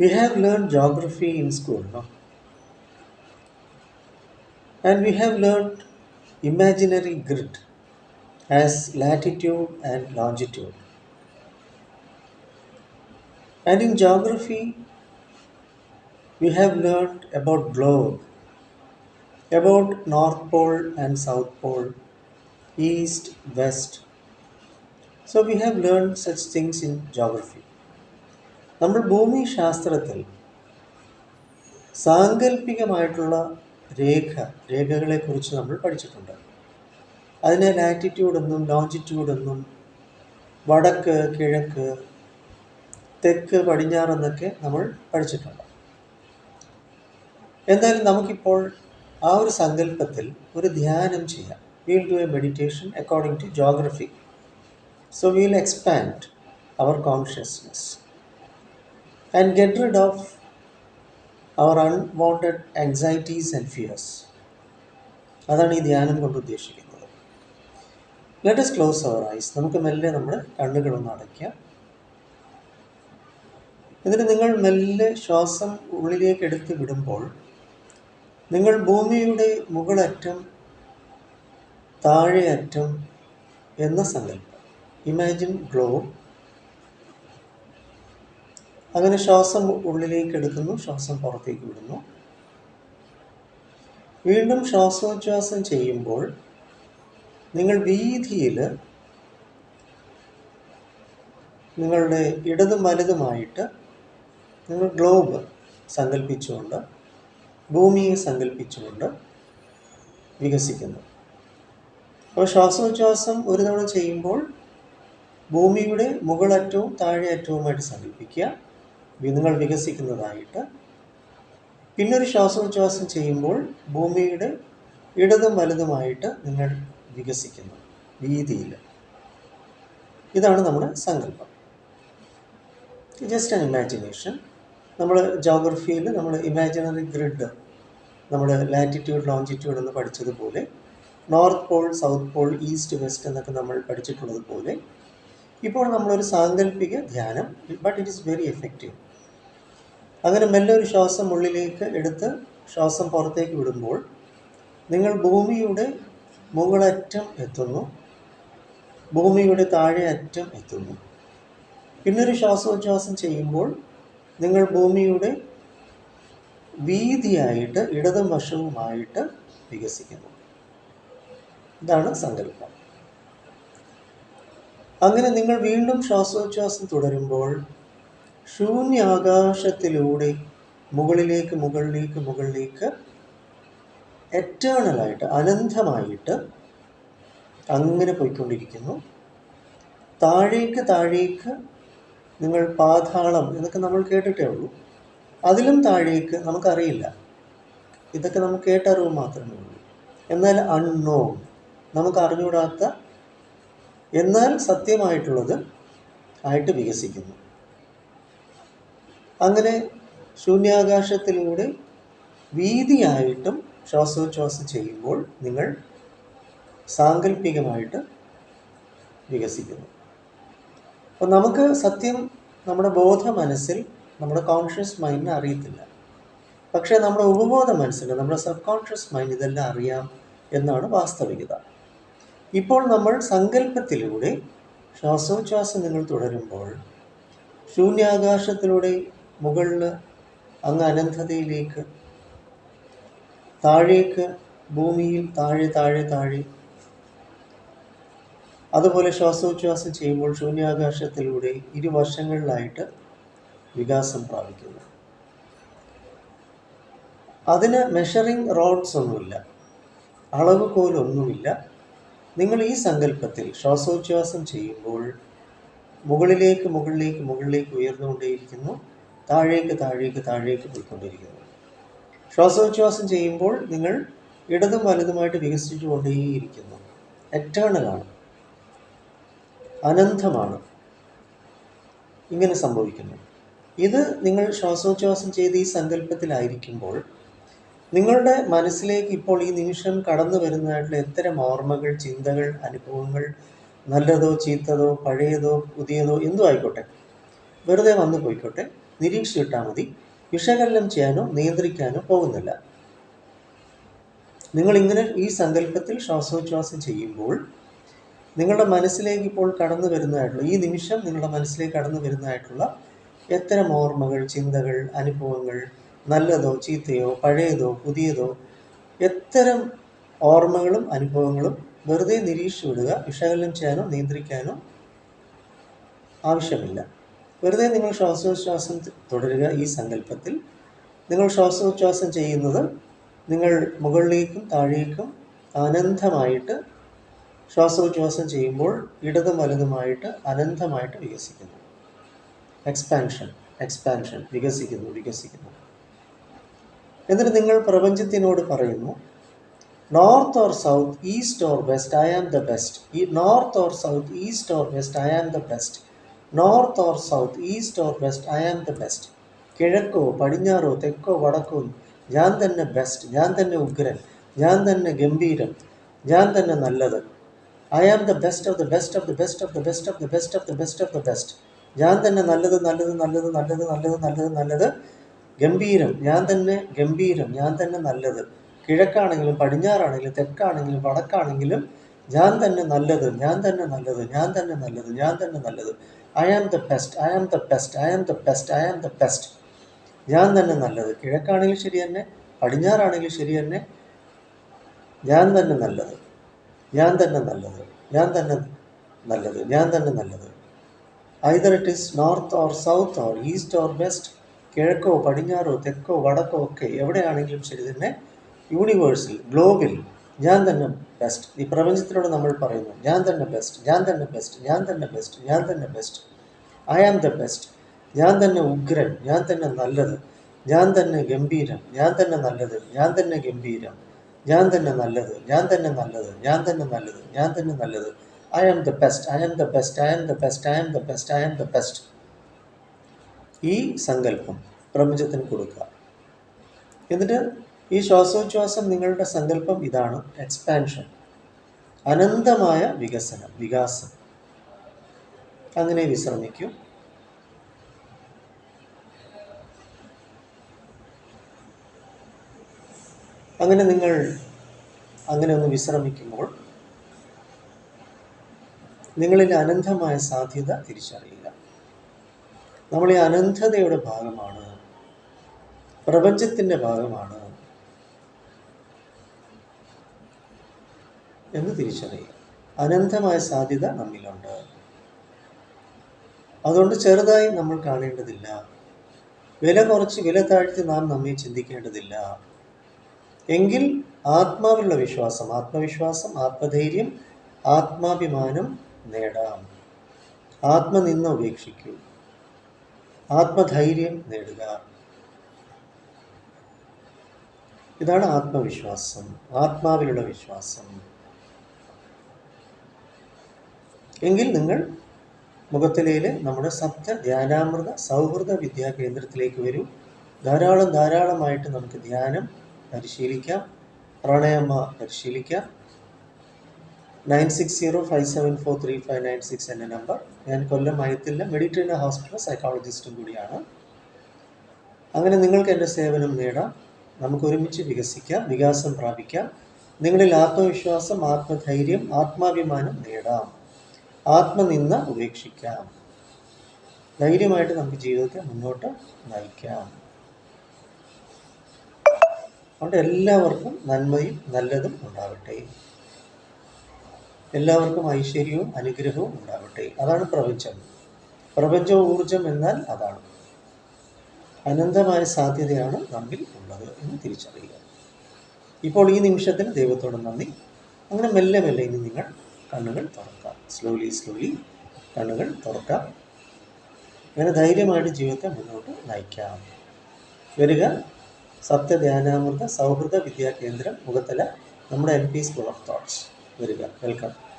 We have learned geography in school, no? And we have learned imaginary grid as latitude and longitude. And in geography, we have learned about globe, about North Pole and South Pole, East, West. So we have learned such things in geography. നമ്മൾ ഭൂമി ശാസ്ത്രത്തിൽ സാങ്കല്പികമായിട്ടുള്ള രേഖ രേഖകളെക്കുറിച്ച് നമ്മൾ പഠിച്ചിട്ടുണ്ട്. അതിനെ latitude എന്നും longitude എന്നും വടക്ക് കിഴക്ക് തെക്ക് പടിഞ്ഞാറെന്നൊക്കെ നമ്മൾ പഠിച്ചിട്ടുണ്ട്. എന്തായാലും നമുക്കിപ്പോൾ ആ ഒരു സങ്കല്പത്തിൽ ഒരു ധ്യാനം ചെയ്യാം. Will do a meditation according to geography so will expand our consciousness and get rid of our unwanted anxieties and fears. അതാണ് ഈ ധ്യാനം കൊണ്ട് ഉദ്ദേശിക്കുന്നത്. Let us close our eyes നമുക്ക് മെല്ലെ നമ്മുടെ കണ്ണുകളൊന്ന് അടയ്ക്കാം. എന്നിട്ട് നിങ്ങൾ മെല്ലെ ശ്വാസം ഉള്ളിലേക്ക് എടുത്ത് വിടുമ്പോൾ നിങ്ങൾ ഭൂമിയുടെ മുകളറ്റം താഴെ അറ്റം എന്ന സങ്കല്പം ഇമാജിൻ ഗ്ലോബ് അങ്ങനെ ശ്വാസം ഉള്ളിലേക്ക് എടുക്കുന്നു ശ്വാസം പുറത്തേക്ക് വിടുന്നു. വീണ്ടും ശ്വാസോച്ഛ്വാസം ചെയ്യുമ്പോൾ നിങ്ങൾ വീതിയിൽ നിങ്ങളുടെ ഇടതും വലതുമായിട്ട് നിങ്ങൾ ഗ്ലോബ് സങ്കല്പിച്ചുകൊണ്ട് ഭൂമിയെ സങ്കല്പിച്ചുകൊണ്ട് വികസിക്കുന്നു. അപ്പോൾ ശ്വാസോച്ഛ്വാസം ഒരു തവണ ചെയ്യുമ്പോൾ ഭൂമിയുടെ മുകളറ്റവും താഴെ അറ്റവുമായിട്ട് സങ്കല്പിക്കുക നിങ്ങൾ വികസിക്കുന്നതായിട്ട്. പിന്നൊരു ശ്വാസോച്ഛ്വാസം ചെയ്യുമ്പോൾ ഭൂമിയുടെ ഇടതും വലതുമായിട്ട് നിങ്ങൾ വികസിക്കുന്നു വീതിയിൽ ഇതാണ് നമ്മുടെ സങ്കല്പം. ജസ്റ്റ് ആൻ ഇമാജിനേഷൻ നമ്മൾ ജോഗ്രഫിയിൽ നമ്മൾ ഇമാജിനറി ഗ്രിഡ് നമ്മൾ ലാറ്റിറ്റ്യൂഡ് ലോഞ്ചിറ്റ്യൂഡ് എന്ന് പഠിച്ചതുപോലെ north pole south pole east west എന്നൊക്കെ നമ്മൾ പഠിച്ചിട്ടുള്ളത് പോലെ ഇപ്പോൾ നമ്മളൊരു സാങ്കല്പിക ധ്യാനം but it is very effective അങ്ങനെ മെല്ലെ ഒരു ശ്വാസം ഉള്ളിലേക്ക് എടുത്ത് ശ്വാസം പുറത്തേക്ക് വിടുമ്പോൾ നിങ്ങൾ ഭൂമിയുടെ മുകളറ്റം എത്തുന്നു. ഭൂമിയുടെ താഴെ അറ്റം എത്തുന്നു. പിന്നൊരു ശ്വാസോച്ഛ്വാസം ചെയ്യുമ്പോൾ നിങ്ങൾ ഭൂമിയുടെ വീതിയായിട്ട് ഇടതും വശവുമായിട്ട് വികസിക്കുന്നു. ഇതാണ് സങ്കല്പം. അങ്ങനെ നിങ്ങൾ വീണ്ടും ശ്വാസോച്ഛ്വാസം തുടരുമ്പോൾ ശൂന്യാകാശത്തിലൂടെ മുകളിലേക്ക് മുകളിലേക്ക് മുകളിലേക്ക് എറ്റേണലായിട്ട് അനന്തമായിട്ട് അങ്ങനെ പോയിക്കൊണ്ടിരിക്കുന്നു. താഴേക്ക് താഴേക്ക് നിങ്ങൾ പാതാളം എന്നൊക്കെ നമ്മൾ കേട്ടിട്ടേ ഉള്ളൂ. അതിലും താഴേക്ക് നമുക്കറിയില്ല. ഇതൊക്കെ നമുക്ക് കേട്ടറിവ് മാത്രമേ ഉള്ളൂ. എന്നാൽ അൺനോൺ നമുക്ക് അറിഞ്ഞുകൂടാത്ത എന്നാൽ സത്യമായിട്ടുള്ളത് ആയിട്ട് വികസിക്കുന്നു. അങ്ങനെ ശൂന്യാകാശത്തിലൂടെ വീതിയായിട്ടും ശ്വാസോച്ഛ്വാസം ചെയ്യുമ്പോൾ നിങ്ങൾ സാങ്കല്പികമായിട്ട് വികസിക്കുന്നു. അപ്പോൾ നമുക്ക് സത്യം നമ്മുടെ ബോധ മനസ്സിൽ നമ്മുടെ കോൺഷ്യസ് മൈൻഡിനെ അറിയത്തില്ല. പക്ഷേ നമ്മുടെ ഉപബോധ മനസ്സിൽ നമ്മുടെ സബ് കോൺഷ്യസ് മൈൻഡ് ഇതെല്ലാം അറിയാം എന്നാണ് വാസ്തവികത. ഇപ്പോൾ നമ്മൾ സങ്കല്പത്തിലൂടെ ശ്വാസോച്ഛ്വാസം നിങ്ങൾ തുടരുമ്പോൾ ശൂന്യാകാശത്തിലൂടെ മുകളിൽ അങ്ങ് അനന്തതയിലേക്ക് താഴേക്ക് ഭൂമിയിൽ താഴെ താഴെ താഴെ. അതുപോലെ ശ്വാസോച്ഛ്വാസം ചെയ്യുമ്പോൾ ശൂന്യാകാശത്തിലൂടെ ഇരുവശങ്ങളിലായിട്ട് വികാസം പ്രാപിക്കുന്നു. അതിന് മെഷറിംഗ് റോഡ്സ് ഒന്നുമില്ല അളവ് പോലൊന്നുമില്ല നിങ്ങൾ ഈ സങ്കല്പത്തിൽ ശ്വാസോച്ഛ്വാസം ചെയ്യുമ്പോൾ മുകളിലേക്ക് മുകളിലേക്ക് മുകളിലേക്ക് ഉയർന്നുകൊണ്ടേയിരിക്കുന്നു. താഴേക്ക് താഴേക്ക് താഴേക്ക് പോയിക്കൊണ്ടിരിക്കുന്നത് ശ്വാസോച്ഛ്വാസം ചെയ്യുമ്പോൾ നിങ്ങൾ ഇടതും വലതുമായിട്ട് വികസിച്ചു കൊണ്ടേയിരിക്കുന്നു എറ്റേണലാണ് അനന്തമാണ്. ഇങ്ങനെ സംഭവിക്കുന്നു. ഇത് നിങ്ങൾ ശ്വാസോച്ഛ്വാസം ചെയ്ത് ഈ സങ്കല്പത്തിലായിരിക്കുമ്പോൾ നിങ്ങളുടെ മനസ്സിലേക്ക് ഇപ്പോൾ ഈ നിമിഷം കടന്നു വരുന്നതായിട്ടുള്ള എത്തരം ഓർമ്മകൾ ചിന്തകൾ അനുഭവങ്ങൾ നല്ലതോ ചീത്തതോ പഴയതോ പുതിയതോ എന്തോ ആയിക്കോട്ടെ. വെറുതെ വന്നു പോയിക്കോട്ടെ. നിരീക്ഷിച്ചിട്ടാൽ മതി. വിശകലനം ചെയ്യാനോ നിയന്ത്രിക്കാനോ പോകുന്നില്ല. നിങ്ങൾ ഇങ്ങനെ ഈ സങ്കല്പത്തിൽ ശ്വാസോച്ഛ്വാസം ചെയ്യുമ്പോൾ നിങ്ങളുടെ മനസ്സിലേക്ക് ഇപ്പോൾ കടന്നു വരുന്നതായിട്ടുള്ള ഈ നിമിഷം നിങ്ങളുടെ മനസ്സിലേക്ക് കടന്നു വരുന്നതായിട്ടുള്ള എത്തരം ഓർമ്മകൾ ചിന്തകൾ അനുഭവങ്ങൾ നല്ലതോ ചീത്തയോ പഴയതോ പുതിയതോ എത്തരം ഓർമ്മകളും അനുഭവങ്ങളും വെറുതെ നിരീക്ഷിച്ചു വിടുക വിശകലനം ചെയ്യാനോ നിയന്ത്രിക്കാനോ ആവശ്യമില്ല. വെറുതെ നിങ്ങൾ ശ്വാസോച്ഛ്വാസം തുടരുക ഈ സങ്കല്പത്തിൽ. നിങ്ങൾ ശ്വാസോച്ഛ്വാസം ചെയ്യുന്നത് നിങ്ങൾ മുകളിലേക്കും താഴേക്കും അനന്തമായിട്ട് ശ്വാസോച്ഛ്വാസം ചെയ്യുമ്പോൾ ഇടതും വലതുമായിട്ട് അനന്തമായിട്ട് വികസിക്കുന്നു. എക്സ്പാൻഷൻ എക്സ്പാൻഷൻ വികസിക്കുന്നു വികസിക്കുന്നു. എന്നിട്ട് നിങ്ങൾ പ്രപഞ്ചത്തിനോട് പറയുന്നു north or south east or west I am the best ഈ north or south east or west I am the best north or south east or west I am the best. കിഴക്കോ പടിഞ്ഞാറോ തെക്കോ വടക്കോ ഞാൻ തന്നെ ബെസ്റ്റ് ഞാൻ തന്നെ ഉഗ്രൻ ഞാൻ തന്നെ ഗംഭീരം ഞാൻ തന്നെ നല്ലത്. I am the best of the best of the best of the best of the best of the best of the best. ഞാൻ തന്നെ നല്ലത് നല്ലത് നല്ലത് നല്ലത് നല്ലത് നല്ലത് നല്ലത് ഗംഭീരം ഞാൻ തന്നെ ഗംഭീരം ഞാൻ തന്നെ നല്ലത്. കിഴക്കാണെങ്കിലും പടിഞ്ഞാറാണെങ്കിലും തെക്കാണെങ്കിലും വടക്കാണെങ്കിലും ഞാൻ തന്നെ നല്ലത് ഞാൻ തന്നെ നല്ലത് ഞാൻ തന്നെ നല്ലത് ഞാൻ തന്നെ നല്ലത്. I am the best I am the best I am the best I am the best ഞാൻ തന്നെ നല്ലത്. കിഴക്കാണെങ്കിലും ശരി തന്നെ പടിഞ്ഞാറാണെങ്കിലും ശരി തന്നെ ഞാൻ തന്നെ നല്ലത്. ഞാൻ തന്നെ നല്ലത് ഞാൻ തന്നെ നല്ലത് ഞാൻ തന്നെ നല്ലത്. Either it is north or south or east or west കിഴക്കോ പടിഞ്ഞാറോ തെക്കോ വടക്കോ ഒക്കെ എവിടെയാണെങ്കിലും ശരി തന്നെ യൂണിവേഴ്സിൽ ഗ്ലോബിൽ ഞാൻ തന്നെ ബെസ്റ്റ് ഈ പ്രപഞ്ചത്തിനോട് നമ്മൾ പറയുന്നു ഞാൻ തന്നെ ബെസ്റ്റ് ഞാൻ തന്നെ ബെസ്റ്റ് ഞാൻ തന്നെ ബെസ്റ്റ് ഞാൻ തന്നെ best I am the best ഞാൻ തന്നെ ഉഗ്രൻ ഞാൻ തന്നെ നല്ലത് ഞാൻ തന്നെ ഗംഭീരം ഞാൻ തന്നെ നല്ലത് ഞാൻ തന്നെ ഗംഭീരം ഞാൻ തന്നെ നല്ലത് ഞാൻ തന്നെ നല്ലത് ഞാൻ തന്നെ നല്ലത് ഞാൻ തന്നെ നല്ലത് I am the best I am the best I am the best I am the best I am the best ഈ സങ്കല്പം പ്രപഞ്ചത്തിന് കൊടുക്കുക എന്നിട്ട് ഈ ശ്വാസോച്ഛ്വാസം നിങ്ങളുടെ സങ്കല്പം ഇതാണ് എക്സ്പാൻഷൻ അനന്തമായ വികസനം വികാസം. അങ്ങനെ വിശ്രമിക്കൂ. അങ്ങനെ നിങ്ങൾ അങ്ങനെ ഒന്ന് വിശ്രമിക്കുമ്പോൾ നിങ്ങളിൽ അനന്തമായ സാധ്യത തിരിച്ചറിയുക. നമ്മൾ ഈ അനന്തതയുടെ ഭാഗമാണ്. പ്രപഞ്ചത്തിന്റെ ഭാഗമാണ്. എന്ന് തിരിച്ചറിയുക അനന്തമായ സാധ്യത നമ്മിലുണ്ട്. അതുകൊണ്ട് ചെറുതായി നമ്മൾ കാണേണ്ടതില്ല. വില കുറച്ച് വില താഴ്ത്തി നാം നമ്മെ ചിന്തിക്കേണ്ടതില്ല. എങ്കിൽ ആത്മാവിലുള്ള വിശ്വാസം ആത്മവിശ്വാസം ആത്മധൈര്യം ആത്മാഭിമാനം നേടാം. ആത്മനിന്ന ഉപേക്ഷിക്കൂ. ആത്മധൈര്യം നേടുക. ഇതാണ് ആത്മവിശ്വാസം ആത്മാവിലുള്ള വിശ്വാസം. എങ്കിൽ നിങ്ങൾ മുഖത്തിലയിലെ നമ്മുടെ സപ്ത ധ്യാനാമൃത സൗഹൃദ വിദ്യാ കേന്ദ്രത്തിലേക്ക് വരൂ. ധാരാളം ധാരാളമായിട്ട് നമുക്ക് ധ്യാനം പരിശീലിക്കാം. പ്രാണായാമ പരിശീലിക്കാം. Nine six zero five seven four three five nine six എന്ന നമ്പർ. ഞാൻ കൊല്ലം അയത്തില്ല മെഡിറ്ററേനിയൻ ഹോസ്പിറ്റൽ സൈക്കോളജിസ്റ്റും കൂടിയാണ്. അങ്ങനെ നിങ്ങൾക്ക് എന്റെ സേവനം നേടാം. നമുക്ക് ഒരുമിച്ച് വികസിക്കാം വികാസം പ്രാപിക്കാം. നിങ്ങളിൽ ആത്മവിശ്വാസം ആത്മധൈര്യം ആത്മാഭിമാനം നേടാം. ആത്മനിന്ദ ഉപേക്ഷിക്കാം. ധൈര്യമായിട്ട് നമുക്ക് ജീവിതത്തെ മുന്നോട്ട് നയിക്കാം. അതുകൊണ്ട് എല്ലാവർക്കും നന്മയും നല്ലതും ഉണ്ടാവട്ടെ. എല്ലാവർക്കും ഐശ്വര്യവും അനുഗ്രഹവും ഉണ്ടാവട്ടെ. അതാണ് പ്രപഞ്ചം. പ്രപഞ്ച ഊർജം എന്നാൽ അതാണ്. അനന്തമായ സാധ്യതയാണ് നമ്മിൽ ഉള്ളത് എന്ന് തിരിച്ചറിയുക. ഇപ്പോൾ ഈ നിമിഷത്തിന് ദൈവത്തോട് നന്ദി. അങ്ങനെ മെല്ലെ മെല്ലെ ഇനി നിങ്ങൾ കണ്ണുകൾ തുറക്കാം. സ്ലോലി സ്ലോലി കണ്ണുകൾ തുറക്കാം. അങ്ങനെ ധൈര്യമായിട്ട് ജീവിതത്തെ മുന്നോട്ട് നയിക്കാം. വരിക. സത്യധ്യാനാമൃത സൗഹൃദ വിദ്യാ കേന്ദ്രം മുഖത്തല നമ്മുടെ L P school of thoughts വരിക. വെൽക്കം